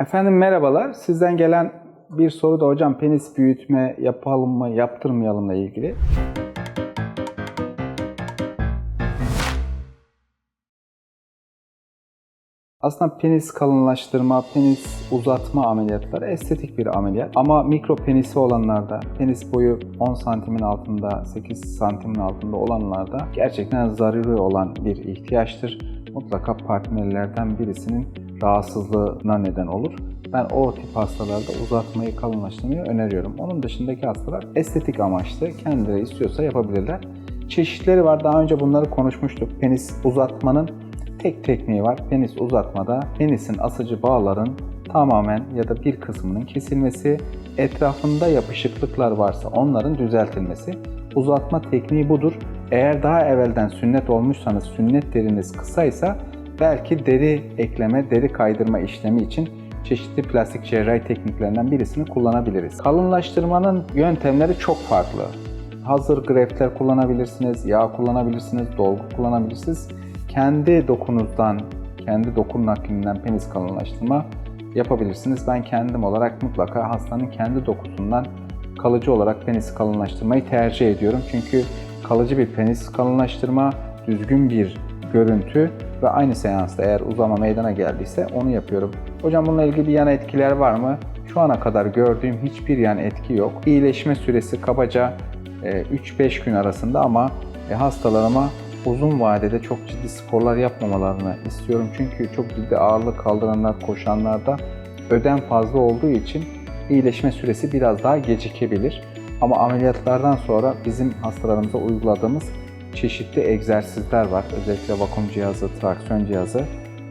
Efendim merhabalar. Sizden gelen bir soru da hocam penis büyütme yapalım mı, yaptırmayalım ile ilgili. Aslında penis kalınlaştırma, penis uzatma ameliyatları estetik bir ameliyat. Ama mikro penisi olanlarda, penis boyu 10 santimin altında, 8 santimin altında olanlarda gerçekten zaruri olan bir ihtiyaçtır. Mutlaka partnerlerden birisinin rahatsızlığına neden olur. Ben o tip hastalarda uzatmayı, kalınlaştırmayı öneriyorum. Onun dışındaki hastalar estetik amaçlı kendileri istiyorsa yapabilirler. Çeşitleri var. Daha önce bunları konuşmuştuk. Penis uzatmanın tek tekniği var. Penis uzatmada penisin asıcı bağların tamamen ya da bir kısmının kesilmesi, etrafında yapışıklıklar varsa onların düzeltilmesi. Uzatma tekniği budur. Eğer daha evvelden sünnet olmuşsanız, sünnet deriniz kısaysa belki deri ekleme, deri kaydırma işlemi için çeşitli plastik cerrahi tekniklerinden birisini kullanabiliriz. Kalınlaştırmanın yöntemleri çok farklı. Hazır greftler kullanabilirsiniz, yağ kullanabilirsiniz, dolgu kullanabilirsiniz. Kendi dokunuzdan, kendi dokun naklinden penis kalınlaştırma yapabilirsiniz. Ben kendim olarak mutlaka hastanın kendi dokusundan kalıcı olarak penis kalınlaştırmayı tercih ediyorum. Çünkü kalıcı bir penis kalınlaştırma, düzgün bir görüntü ve aynı seansta eğer uzama meydana geldiyse onu yapıyorum. Hocam bununla ilgili bir yan etkiler var mı? Şu ana kadar gördüğüm hiçbir yan etki yok. İyileşme süresi kabaca 3-5 gün arasında ama e, hastalarıma uzun vadede çok ciddi sporlar yapmamalarını istiyorum. Çünkü çok ciddi ağırlık kaldıranlar, koşanlarda ödem fazla olduğu için iyileşme süresi biraz daha gecikebilir. Ama ameliyatlardan sonra bizim hastalarımıza uyguladığımız çeşitli egzersizler var. Özellikle vakum cihazı, traksiyon cihazı.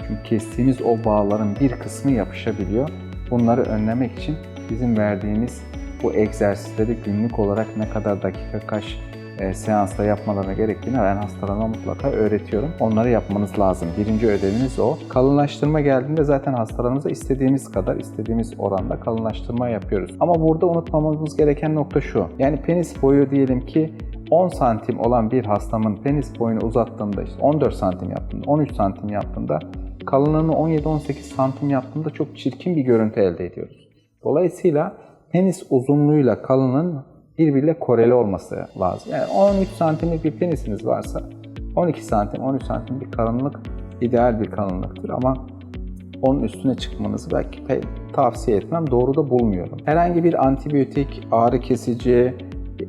Çünkü kestiğimiz o bağların bir kısmı yapışabiliyor. Bunları önlemek için bizim verdiğimiz bu egzersizleri günlük olarak ne kadar dakika kaç e, seansta yapmalarına gerektiğini ben hastalarıma mutlaka öğretiyorum. Onları yapmanız lazım. Birinci ödeviniz o. Kalınlaştırma geldiğinde zaten hastalarımıza istediğimiz kadar, istediğimiz oranda kalınlaştırma yapıyoruz. Ama burada unutmamamız gereken nokta şu. Yani penis boyu diyelim ki 10 santim olan bir hastamın penis boyunu uzattığımda işte 14 santim yaptığında, 13 santim yaptığında kalınlığını 17-18 santim yaptığında çok çirkin bir görüntü elde ediyoruz. Dolayısıyla penis uzunluğuyla kalının birbiriyle koreli olması lazım. Yani 13 santimlik bir penisiniz varsa 12 santim, 13 santim bir kalınlık ideal bir kalınlıktır ama onun üstüne çıkmanızı belki tavsiye etmem. Doğru da bulmuyorum. Herhangi bir antibiyotik, ağrı kesici,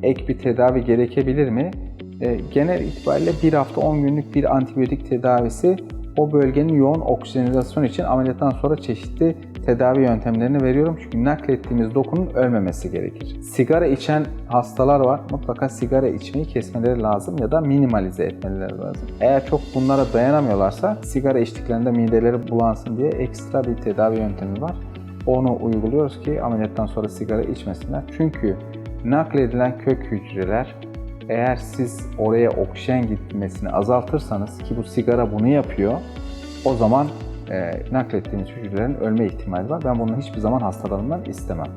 ek bir tedavi gerekebilir mi? E, genel itibariyle bir hafta 10 günlük bir antibiyotik tedavisi o bölgenin yoğun oksijenizasyon için ameliyattan sonra çeşitli tedavi yöntemlerini veriyorum. Çünkü naklettiğimiz dokunun ölmemesi gerekir. Sigara içen hastalar var. Mutlaka sigara içmeyi kesmeleri lazım ya da minimalize etmeleri lazım. Eğer çok bunlara dayanamıyorlarsa sigara içtiklerinde mideleri bulansın diye ekstra bir tedavi yöntemi var. Onu uyguluyoruz ki ameliyattan sonra sigara içmesinler. Çünkü nakledilen kök hücreler eğer siz oraya oksijen gitmesini azaltırsanız ki bu sigara bunu yapıyor o zaman e, naklettiğiniz hücrelerin ölme ihtimali var. Ben bunu hiçbir zaman hastalarımdan istemem.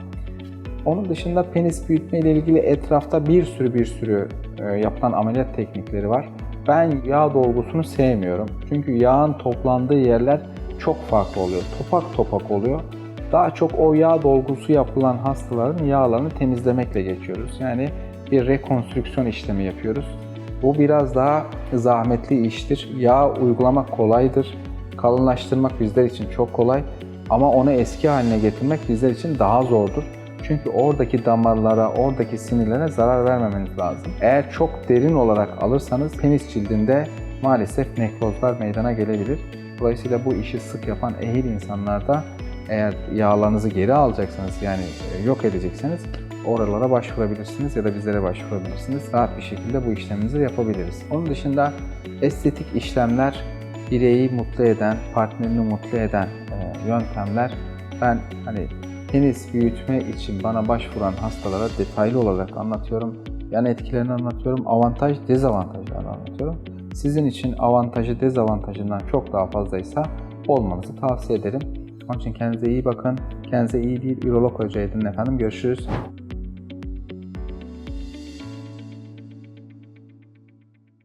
Onun dışında penis büyütme ile ilgili etrafta bir sürü bir sürü e, yapılan ameliyat teknikleri var. Ben yağ dolgusunu sevmiyorum. Çünkü yağın toplandığı yerler çok farklı oluyor. Topak topak oluyor. Daha çok o yağ dolgusu yapılan hastaların yağlarını temizlemekle geçiyoruz. Yani bir rekonstrüksiyon işlemi yapıyoruz. Bu biraz daha zahmetli iştir. Yağ uygulamak kolaydır. Kalınlaştırmak bizler için çok kolay. Ama onu eski haline getirmek bizler için daha zordur. Çünkü oradaki damarlara, oradaki sinirlere zarar vermemeniz lazım. Eğer çok derin olarak alırsanız penis cildinde maalesef nekrozlar meydana gelebilir. Dolayısıyla bu işi sık yapan ehil insanlarda eğer yağlarınızı geri alacaksanız yani yok edecekseniz oralara başvurabilirsiniz ya da bizlere başvurabilirsiniz. Rahat bir şekilde bu işleminizi yapabiliriz. Onun dışında estetik işlemler bireyi mutlu eden, partnerini mutlu eden e, yöntemler. Ben hani penis büyütme için bana başvuran hastalara detaylı olarak anlatıyorum. Yan etkilerini anlatıyorum. Avantaj, dezavantajlarını anlatıyorum. Sizin için avantajı dezavantajından çok daha fazlaysa olmanızı tavsiye ederim. Onun için kendinize iyi bakın. Kendinize iyi bir ürolog hoca edin efendim. Görüşürüz.